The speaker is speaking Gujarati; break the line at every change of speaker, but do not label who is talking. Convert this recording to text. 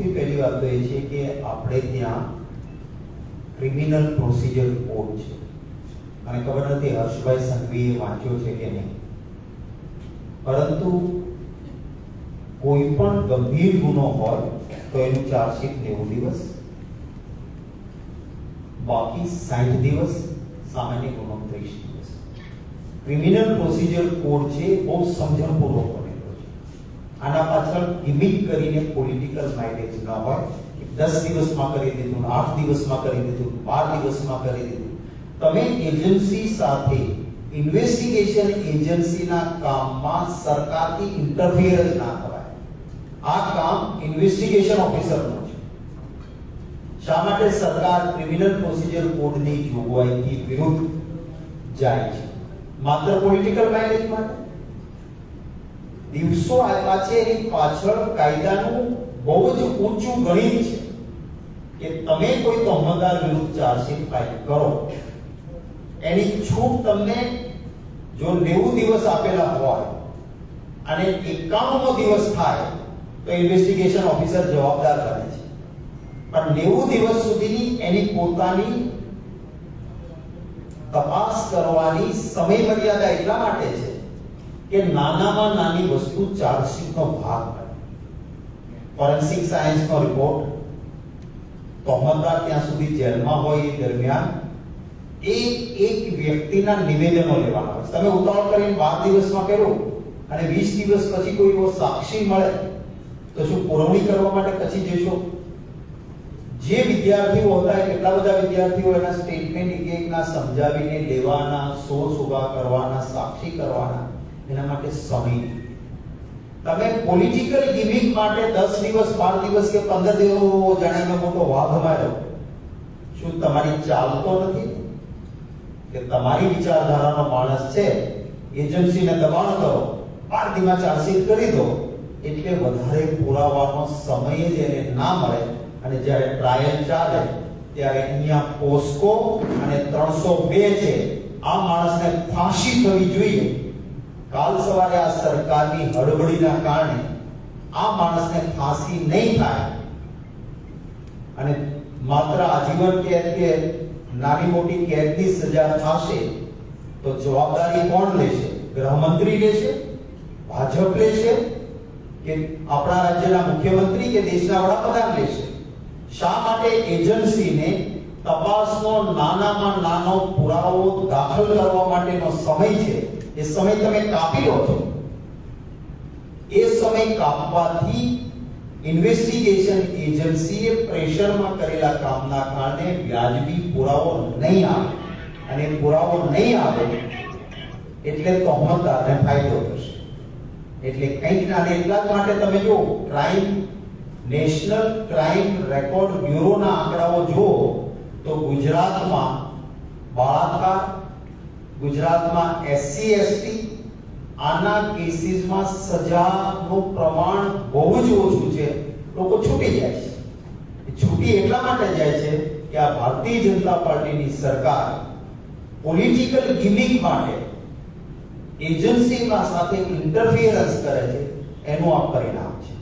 સૌથી પહેલી વાત તો એ છે કે આપણે ત્યાં ક્રિમિનલ પ્રોસિજર કોડ છે. મને ખબર નથી હર્ષભાઈ સંઘવીએ વાંચ્યો છે કે નહીં. પરંતુ કોઈ પણ ગંભીર ગુનો હોય તો એનું ચાર્જશીટ નેવું દિવસ, બાકી સાઠ દિવસ, સામાન્ય ગુનો ત્રીસ દિવસ. ક્રિમિનલ પ્રોસિજર કોડ છે બહુ સમજણપૂર્વક આના પાછળ ગિમિક કરીને પોલિટિકલ માઇલેજ ન હોય કે દસ દિવસમાં કરી દીધું, આઠ દિવસમાં કરી દીધું, બાર દિવસમાં કરી દીધું. તમે એજન્સી સાથે ઇન્વેસ્ટિગેશન એજન્સીના કામમાં સરકારથી ઇન્ટરફિયર જ ના થવાય આ કામ ઇન્વેસ્ટિગેશન ઓફિસરનું છે. શા માટે સરકાર ક્રિમિનલ પ્રોસિજર કોડની જોગવાઈથી વિરુદ્ધ જાય છે? માત્ર પોલિટિકલ માઇલેજ માટે? દિવસો આપ્યા છે એની પાછળ કાયદાનું બહુ જ ઊંચું ગણિત છે કે તમે કોઈ તોહમદાર વિરુદ્ધ ચાર્જશીટ ફાઇલ કરો. એની છૂટ તમને જો નેવું દિવસ આપેલા હોય અને એકાણુંમો દિવસ થાય, તો ઇન્વેસ્ટિગેશન ઓફિસર જવાબદાર બને છે. પણ નેવું દિવસ સુધીની એની પોતાની તપાસ કરવાની સમય મર્યાદા એટલા માટે છે કે નાનામાં નાની વસ્તુ ચાર્જશીટનો ભાગ બને. ફોરેન્સિક સાયન્સનો રિપોર્ટ તોમરદાર ત્યાં સુધી જેલમાં હોય એ દરમિયાન એક એક વ્યક્તિના નિવેદનો લેવાના હોય. તમે ઉતાવળ કરીને બાર દિવસમાં કર્યો અને વીસ દિવસ પછી કોઈ એવો સાક્ષી મળે તો શું પુરવણી કરવા માટે પછી જશો? જે વિદ્યાર્થીઓ હતા કેટલા બધા વિદ્યાર્થીઓ એના સ્ટેટમેન્ટ એક એકના સમજાવીને લેવાના સોર્સ ઊભા કરવાના, સાક્ષી કરવાના. એના માટે સમય તમે પોલિટિકલ ગિવિંગ માટે 10 દિવસ 12 દિવસ કે 15 દિવસ જાણે મેં મોટો વાઘ માર્યો શું તમારી ચાલતો નથી? કે તમારી વિચારધારાનો માણસ છે, એજન્સીને દબાણ કરો બાર દીમાં ચાર્જશીટ કરી દો, એટલે વધારે પુરાવાનો સમય જ એને ના મળે. અને જ્યારે ટ્રાયલ ચાલે, ત્યારે અહીંયા પોસ્કો અને ત્રણસો બે છે, આ માણસને ફાંસી થવી જોઈએ. કાલ સવારે આ સરકારની હડબડીના કારણે આ માણસને ફાંસી નહીં થાય. અને માત્ર આજીવન કેદ કે નાની મોટી કેદની સજા થશે તો જવાબદારી કોણ લેશે? ગૃહમંત્રી લેશે? ભાજપ લેશે? કે આપણા રાજ્યના મુખ્યમંત્રી કે દેશના વડાપ્રધાન લેશે? શા માટે એજન્સીને તપાસનો નાનામાં નાનો પુરાવો દાખલ કરવા માટેનો સમય છે? એ સમય તમે કાપી લો છો. એ સમય કાપવાથી ઇન્વેસ્ટિગેશન એજન્સીએ પ્રેશરમાં કરેલા કામના કારણે વ્યાજબી પુરાવો નહીં આવે. અને પુરાવો નહીં આવે એટલે તોહમતદારને ફાયદો થશે. એટલે કંઈક ના એટલા જ માટે તમે જો ક્રાઇમ નેશનલ ક્રાઇમ રેકોર્ડ બ્યુરોના આંકડાઓ જુઓ, તો ગુજરાતમાં બળાત્કાર ગુજરાતમાં એસસી એસટી આના કેસીસમાં સજાનું પ્રમાણ બહુ જ ઓછું છે. લોકો છૂટી જાય છે. છૂટી એટલા માટે જાય છે કે આ ભારતીય જનતા પાર્ટીની સરકાર પોલિટિકલ ગિમિક માટે એજન્સીમાં સાથે ઇન્ટરફિયરન્સ કરે છે. એનું આ પરિણામ છે.